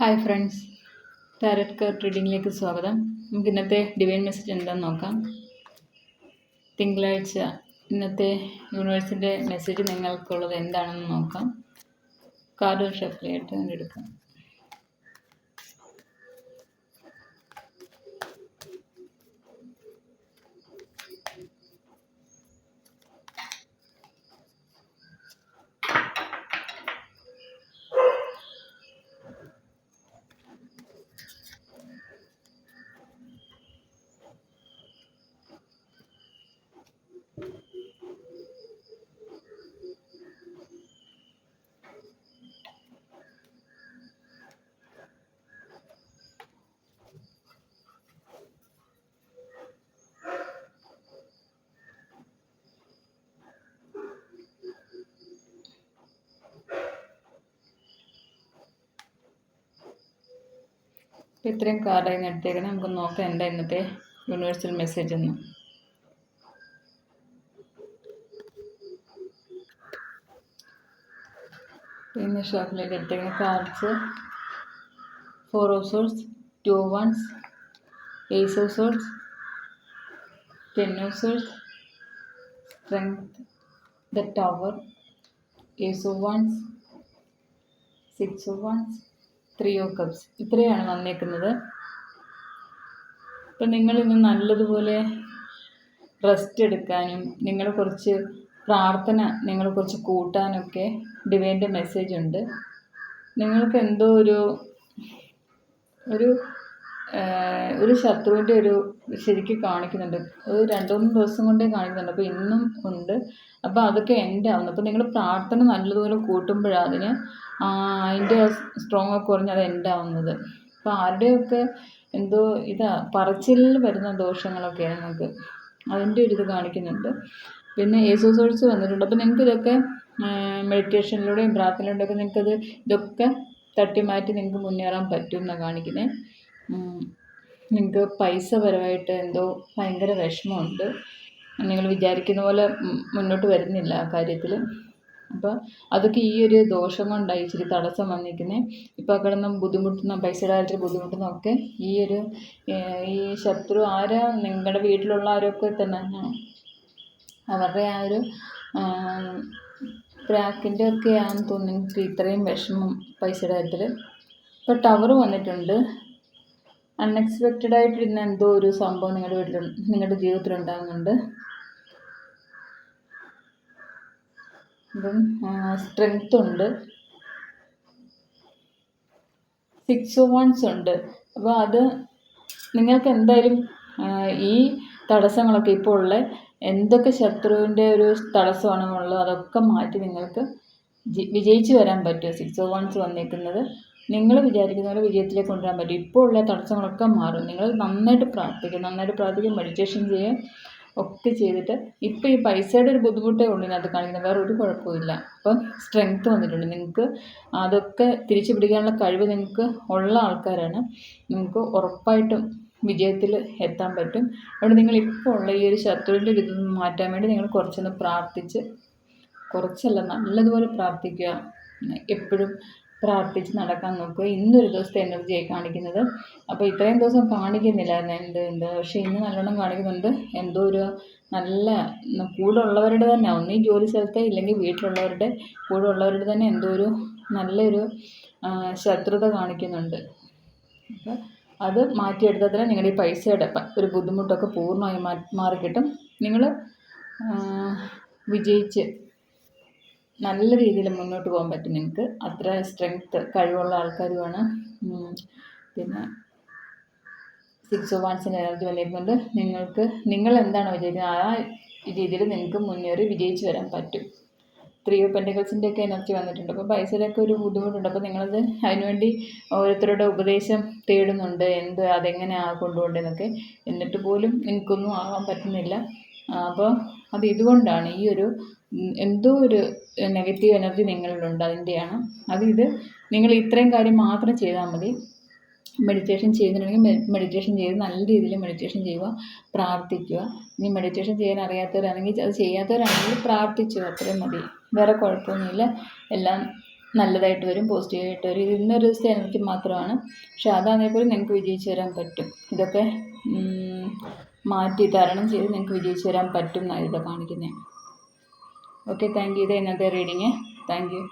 Hi friends tarot card റീഡിങ്ങിലേക്ക് സ്വാഗതം. നമുക്ക് ഇന്നത്തെ ഡിവൈൻ മെസ്സേജ് എന്താണെന്ന് നോക്കാം. തിങ്കളാഴ്ച ഇന്നത്തെ യൂണിവേഴ്സിന്റെ മെസ്സേജ് നിങ്ങൾക്കുള്ളത് എന്താണെന്ന് നോക്കാം. കാർഡ് ഷഫിലായിട്ട് എടുക്കാം. അപ്പോൾ ഇത്രയും കാർഡായി നിന്ന് എടുത്തേക്കുന്നത് നമുക്ക് നോക്കാം എന്താ ഇന്നത്തെ യൂണിവേഴ്സൽ മെസ്സേജ് എന്ന്. പിന്നെ ഷോപ്പിലേക്ക് എടുത്തേക്കുന്ന cards four of swords two wands ace of swords ten of swords strength the tower ace of wands six of wands three of cups ഇത്രയാണ് വന്നേക്കുന്നത് അപ്പം നിങ്ങളിന്ന് നല്ലതുപോലെ റെസ്റ്റ് എടുക്കാനും നിങ്ങൾ കുറച്ച് പ്രാർത്ഥന നിങ്ങൾ കുറച്ച് കൂട്ടാനൊക്കെ ഡിവൈന്റെ മെസ്സേജ് ഉണ്ട്. നിങ്ങൾക്ക് എന്തോ ഒരു ഒരു ഒരു ശത്രുവിന്റെ ഒരു ശരിക്ക് കാണിക്കുന്നുണ്ട്. ഒരു രണ്ട് മൂന്ന് ദിവസം കൊണ്ടേ കാണിക്കുന്നുണ്ട്. അപ്പോൾ ഇന്നും ഉണ്ട്. അപ്പോൾ അതൊക്കെ എന്റെ ആവുന്നു അപ്പോൾ നിങ്ങൾ പ്രാർത്ഥന നല്ലതുപോലെ കൂട്ടുമ്പോഴാണ് അതിന് അതിന്റെ സ്ട്രോങ് ഒക്കെ കുറഞ്ഞ് അത് എന്റെ ആവുന്നത് അപ്പോൾ ആരുടെയൊക്കെ എന്തോ ഇതാ പറച്ചിലിൽ വരുന്ന ദോഷങ്ങളൊക്കെയാണ് നിങ്ങൾക്ക് അതിന്റെ ഒരു ഇത് കാണിക്കുന്നുണ്ട്. പിന്നെ ഏസോസോഴ്സ് വന്നിട്ടുണ്ട്. അപ്പോൾ നിങ്ങൾക്ക് ഇതൊക്കെ മെഡിറ്റേഷനിലൂടെയും പ്രാർത്ഥനയിലൂടെയൊക്കെ നിങ്ങൾക്കത് ഇതൊക്കെ തട്ടി മാറ്റി നിങ്ങൾക്ക് മുന്നേറാൻ പറ്റും എന്നാണ് കാണിക്കുന്നത് നിങ്ങൾക്ക് പൈസ പരമായിട്ട് എന്തോ ഭയങ്കര വിഷമമുണ്ട്. നിങ്ങൾ വിചാരിക്കുന്ന പോലെ മുന്നോട്ട് വരുന്നില്ല ആ കാര്യത്തിൽ അപ്പോൾ അതൊക്കെ ഈ ഒരു ദോഷം കൊണ്ടായി ഇച്ചിരി തടസ്സം വന്നിരിക്കുന്നത് ഇപ്പോൾ കിടന്ന് ബുദ്ധിമുട്ടുന്ന പൈസയുടെ കാര്യത്തിൽ ബുദ്ധിമുട്ടുന്നതൊക്കെ ഈ ഒരു ഈ ശത്രു ആരാ? നിങ്ങളുടെ വീട്ടിലുള്ള ആരൊക്കെ തന്നെ? അവരുടെ ആ ഒരു പ്രാക്കിന്റെ ഒക്കെ ആണെന്ന് തോന്നുന്നു. നിങ്ങൾക്ക് ഇത്രയും വിഷമം പൈസയുടെ കാര്യത്തിൽ ഇപ്പോൾ ടവർ വന്നിട്ടുണ്ട്. അൺഎക്സ്പെക്റ്റഡ് ആയിട്ട് ഇന്ന് എന്തോ ഒരു സംഭവം നിങ്ങളുടെ വീട്ടിൽ നിങ്ങളുടെ ജീവിതത്തിൽ ഉണ്ടാകുന്നുണ്ട്. അപ്പം സ്ട്രെങ്ത് ഉണ്ട്. സിക്സ് വൺസ് ഉണ്ട്. അപ്പോൾ അത് നിങ്ങൾക്ക് എന്തായാലും ഈ തടസ്സങ്ങളൊക്കെ ഇപ്പോൾ ഉള്ള എന്തൊക്കെ ശത്രുവിന്റെ ഒരു തടസ്സമാണെന്നുള്ളത് അതൊക്കെ മാറ്റി നിങ്ങൾക്ക് വിജയിച്ചു വരാൻ പറ്റും. സിക്സ് വൺസ് വന്നേക്കുന്നത്. നിങ്ങൾ വിചാരിക്കുന്ന പോലെ വിജയത്തിലേക്ക് കൊണ്ടുവരാൻ പറ്റും. ഇപ്പോൾ ഉള്ള തടസ്സങ്ങളൊക്കെ മാറും. നിങ്ങൾ നന്നായിട്ട് പ്രാർത്ഥിക്കുക നന്നായിട്ട് പ്രാർത്ഥിക്കുക മെഡിറ്റേഷൻ ചെയ്യുക ഒക്കെ ചെയ്തിട്ട് ഇപ്പോൾ ഈ പൈസയുടെ ഒരു ബുദ്ധിമുട്ടേ ഉള്ളൂ ഇതിനകത്ത് കാണിക്കുന്നത്. വേറെ ഒരു കുഴപ്പമില്ല അപ്പം സ്ട്രെങ്ത് വന്നിട്ടുണ്ട്. നിങ്ങൾക്ക് അതൊക്കെ തിരിച്ചു പിടിക്കാനുള്ള കഴിവ് നിങ്ങൾക്ക് ഉള്ള ആൾക്കാരാണ്. നിങ്ങൾക്ക് ഉറപ്പായിട്ടും വിജയത്തിൽ എത്താൻ പറ്റും. അതുകൊണ്ട് നിങ്ങൾ ഇപ്പോൾ ഉള്ള ഈ ഒരു ശത്രുവിന്റെ ഒരു ഇതൊന്നും മാറ്റാൻ വേണ്ടി നിങ്ങൾ കുറച്ചൊന്ന് പ്രാർത്ഥിച്ച് കുറച്ചല്ല നല്ലതുപോലെ പ്രാർത്ഥിക്കുക. എപ്പോഴും പ്രാർത്ഥിച്ച് നടക്കാൻ നോക്കുക. ഇന്നൊരു ദിവസത്തെ എനർജിയായി കാണിക്കുന്നത്. അപ്പോൾ ഇത്രയും ദിവസം കാണിക്കുന്നില്ലായിരുന്നു. എന്ത് എന്ത്? പക്ഷേ ഇന്ന് നല്ലോണം കാണിക്കുന്നുണ്ട്. എന്തോ ഒരു നല്ല കൂടെ ഉള്ളവരുടെ തന്നെ. ഒന്നീ ജോലി സ്ഥലത്തെ ഇല്ലെങ്കിൽ വീട്ടിലുള്ളവരുടെ കൂടെ ഉള്ളവരുടെ തന്നെ എന്തോ ഒരു നല്ലൊരു ശത്രുത കാണിക്കുന്നുണ്ട്. അപ്പോൾ അത് മാറ്റിയെടുത്താൽ തന്നെ നിങ്ങളുടെ ഈ പൈസയുടെ ഒരു ബുദ്ധിമുട്ടൊക്കെ പൂർണമായി മാറിക്കിട്ടും. നിങ്ങൾ വിജയിച്ച് നല്ല രീതിയിൽ മുന്നോട്ട് പോകാൻ പറ്റും നിങ്ങൾക്ക് അത്ര സ്ട്രെങ്ത്ത് കഴിവുള്ള ആൾക്കാരുമാണ്. പിന്നെ സിക്സ് ഓഫ് വൺസിന് എനർജി വന്നിരുന്നുണ്ട്. നിങ്ങൾക്ക് നിങ്ങൾ എന്താണോ വിചാരിക്കുന്നത് ആ രീതിയിൽ നിങ്ങൾക്ക് മുന്നേറി വിജയിച്ചു വരാൻ പറ്റും. ത്രീ ഓഫ് ഒക്കെ എനർജി വന്നിട്ടുണ്ട്. അപ്പോൾ പൈസയിലൊക്കെ ഒരു ബുദ്ധിമുട്ടുണ്ട്. അപ്പോൾ നിങ്ങളത് അതിനുവേണ്ടി ഓരോരുത്തരുടെ ഉപദേശം തേടുന്നുണ്ട്. എന്ത് അതെങ്ങനെയാണ് കൊണ്ടുപോകേണ്ടതെന്നൊക്കെ. എന്നിട്ട് പോലും നിങ്ങൾക്കൊന്നും ആവാൻ പറ്റുന്നില്ല. അപ്പോൾ അത് ഇതുകൊണ്ടാണ് ഈ ഒരു എന്തോ ഒരു നെഗറ്റീവ് എനർജി നിങ്ങളിലുണ്ട് അതിന്റെയാണ് അത് ഇത് നിങ്ങൾ ഇത്രയും കാര്യം മാത്രം ചെയ്താൽ മതി. മെഡിറ്റേഷൻ ചെയ്യുന്നുണ്ടെങ്കിൽ മെഡിറ്റേഷൻ ചെയ്ത് നല്ല രീതിയിൽ മെഡിറ്റേഷൻ ചെയ്യുക പ്രാർത്ഥിക്കുക. ഇനി മെഡിറ്റേഷൻ ചെയ്യാൻ അറിയാത്തവരാണെങ്കിൽ അത് ചെയ്യാത്തവരാണെങ്കിൽ പ്രാർത്ഥിച്ചു അത്രയും മതി. വേറെ കുഴപ്പമൊന്നുമില്ല. എല്ലാം നല്ലതായിട്ട് വരും പോസിറ്റീവായിട്ട് വരും. ഇത് ഇന്നൊരു ദിവസത്തെ എനർജി മാത്രമാണ്. പക്ഷെ അതാണെങ്കിൽ നിങ്ങൾക്ക് വിജയിച്ച് വരാൻ പറ്റും. ഇതൊക്കെ മാറ്റി തരണം ചെയ്ത് നിങ്ങൾക്ക് വിജയിച്ച് വരാൻ പറ്റും എന്നാണ് ഇവിടെ കാണിക്കുന്നത്. ഓക്കെ താങ്ക് യു ഇത് ഇന്നത്തെ റീഡിങ് താങ്ക് യു